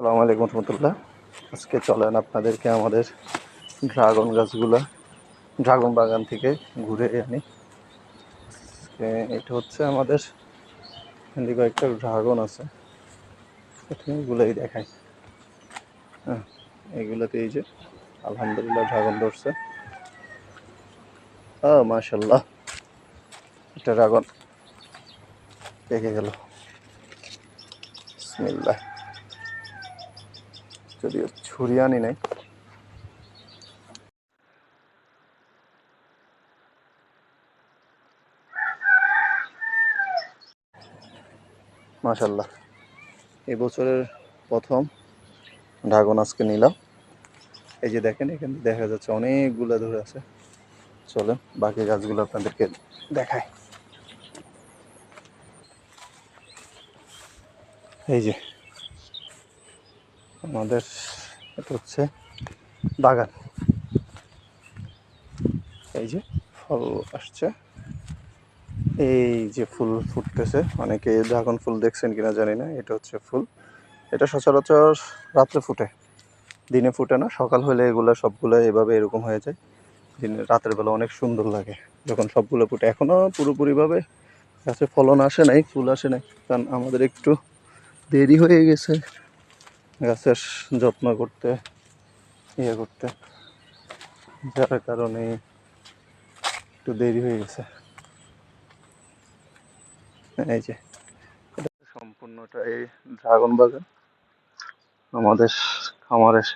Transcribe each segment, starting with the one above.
সালামু আলাইকুম রহমতুল্লাহ। আজকে চলেন আপনাদেরকে আমাদের ড্রাগন গাছগুলো, ড্রাগন বাগান থেকে ঘুরে আনি। এটা হচ্ছে আমাদের এখানে কয়েকটা ড্রাগন আছে। এগুলোই দেখাই। হ্যাঁ এগুলোতে এই যে আলহামদুলিল্লাহ ড্রাগন ধরছে। ও মাশাল্লাহ একটা ড্রাগন পেকে গেল। বিসমিল্লাহ। যদিও ছুরি আনি নাই। মাশাল্লাহ এই বছরের প্রথম ড্রাগন আজকে নিলাম। এই যে দেখেন, এখানে দেখা যাচ্ছে অনেকগুলো ধরে আছে। চলেন, বাকি গাছগুলো আপনাদেরকে দেখায় এই যে আমাদের এটা হচ্ছে বাগান। এই যে ফল আসছে। এই যে ফুল ফুটতেছে। অনেকে ড্রাগন ফুল দেখছেন কিনা জানি না, এটা হচ্ছে ফুল। এটা সচরাচর রাত্রে ফুটে। দিনে ফুটে না, সকাল হলে এগুলো সবগুলো এভাবে এরকম হয়ে যায়। দিনে রাতের বেলা অনেক সুন্দর লাগে যখন সবগুলো ফুটে। এখনও পুরোপুরিভাবে গাছে ফলন আসে নাই, ফুল আসে নাই। কারণ আমাদের একটু দেরি হয়ে গেছে। গাছের যত্ন করতে ইয়ে করতে, যার কারণে একটু দেরি হয়ে গেছে। এই যে, সম্পূর্ণটা এই ড্রাগন বাগান, আমাদের খামারের।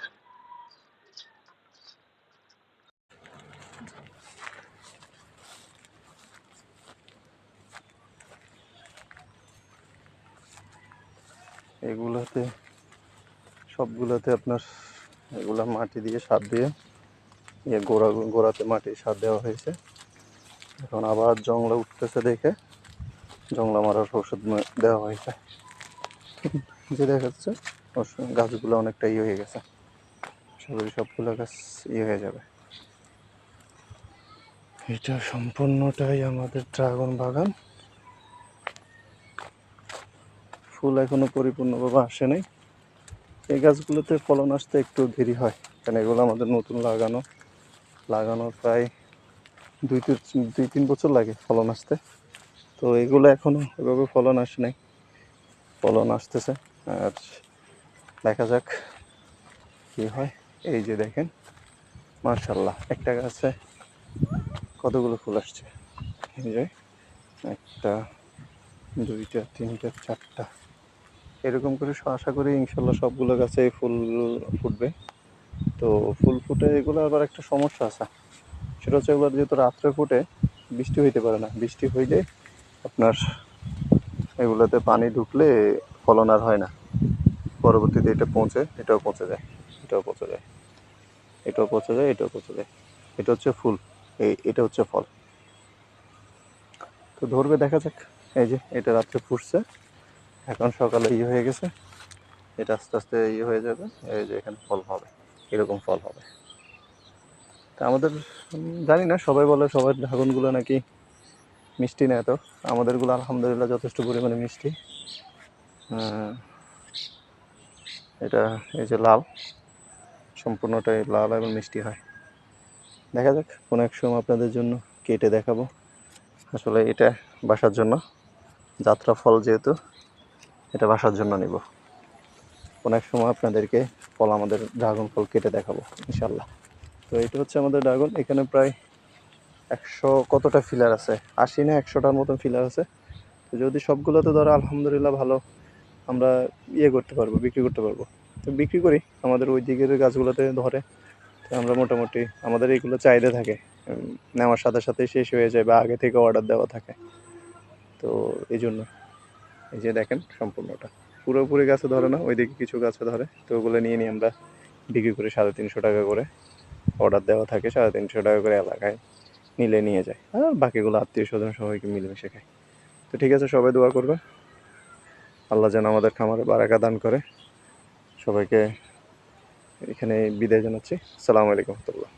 এগুলোতে সবগুলোতে আপনার এগুলা মাটি দিয়ে সার দিয়ে ইয়ে গোড়া, গোড়াতে মাটি সার দেওয়া হয়েছে। এখন আবার জংলা উঠতেছে দেখে, জংলা মারার ওষুধ দেওয়া হয়েছে। যে দেখা যাচ্ছে গাছগুলো অনেকটা ইয়ে হয়ে গেছে। সবই সবগুলো গাছ ইয়ে হয়ে যাবে। এটা সম্পূর্ণটাই আমাদের ড্রাগন বাগান। ফুল এখনও পরিপূর্ণভাবে আসে নাই। এই গাছগুলোতে ফলন আসতে একটু দেরি হয়। কারণ এগুলো আমাদের নতুন লাগানো। লাগানোর প্রায় দুই দুই তিন বছর লাগে ফলন আসতে। তো এগুলো এখনও এভাবে ফলন আসে নাই। ফলন আসতেছে। আর দেখা যাক কি হয়। এই যে দেখেন মার্শাল্লাহ একটা গাছে কতগুলো ফুল আসছে? এই যে একটা, দুইটা, তিনটা, চারটা। এরকম করে আশা করি ইনশাল্লাহ সবগুলো গাছে ফুল ফুটবে। তো ফুল ফুটে এগুলো আবার একটা সমস্যা আছে। সেটা হচ্ছে এগুলো যেহেতু রাত্রে ফুটে, বৃষ্টি হইতে পারে না। বৃষ্টি হইলে আপনার এগুলোতে পানি ঢুকলে ফলন আর হয় না। পরবর্তীতে এটা পৌঁছে এটাও পচে যায়, এটাও পচে যায়। এটাও পচে যায়, এটাও পচে যায়। এটা হচ্ছে ফুল, এই এটা হচ্ছে ফল। তো ধরবে, দেখা যাক। এই যে, এটা রাত্রে ফুটছে। এখন সকালে ইয়ে হয়ে গেছে। এটা আস্তে আস্তে ইয়ে হয়ে যাবে। এই যে এখানে ফল হবে। এরকম ফল হবে। তা আমাদের, জানি না, সবাই বলে সবার ড্রাগনগুলো নাকি মিষ্টি না এত। আমাদেরগুলো আলহামদুলিল্লাহ যথেষ্ট পরিমাণে মিষ্টি। এটা এই যে লাল। সম্পূর্ণটাই লাল এবং মিষ্টি হয়। দেখা যাক, কোনো এক সময় আপনাদের জন্য কেটে দেখাবো। আসলে এটা বাসার জন্য। যাত্রা ফল যেহেতু। এটা বাসার জন্য নিব। কোনো এক সময় আপনাদেরকে ফল আমাদের ড্রাগন ফল কেটে দেখাবো ইনশাল্লাহ তো এটা হচ্ছে আমাদের ড্রাগন এখানে প্রায় একশো কতটা ফিলার আছে? আশি না একশোটার মতন ফিলার আছে। তো যদি সবগুলোতে ধরো আলহামদুলিল্লাহ ভালো, আমরা ইয়ে করতে পারব, বিক্রি করতে পারব। তো বিক্রি করি, আমাদের ওই দিকের গাছগুলোতে ধরে। তো আমরা মোটামুটি, আমাদের এইগুলো চাহিদা থাকে। নেওয়ার সাথে সাথে শেষ হয়ে যায় বা আগে থেকে অর্ডার দেওয়া থাকে। তো এই জন্য। এই যে দেখেন সম্পূর্ণটা। পুরোপুরি গাছে ধরে না, ওইদিকে কিছু গাছে ধরে। তো ওগুলো নিয়ে নিয়ে আমরা বিক্রি করি সাড়ে তিনশো টাকা করে। অর্ডার দেওয়া থাকে সাড়ে তিনশো টাকা করে এলাকায় নিলে নিয়ে যায়। আর বাকিগুলো আত্মীয় স্বজন সবাইকে মিলেমিশে খায়। তো ঠিক আছে, সবাই দোয়া করবে আল্লাহ যেন আমাদের খামারে বারাকা দান করে। সবাইকে এখানে বিদায় জানাচ্ছি। সালামু আলাইকুম রহমতুল্লাহ।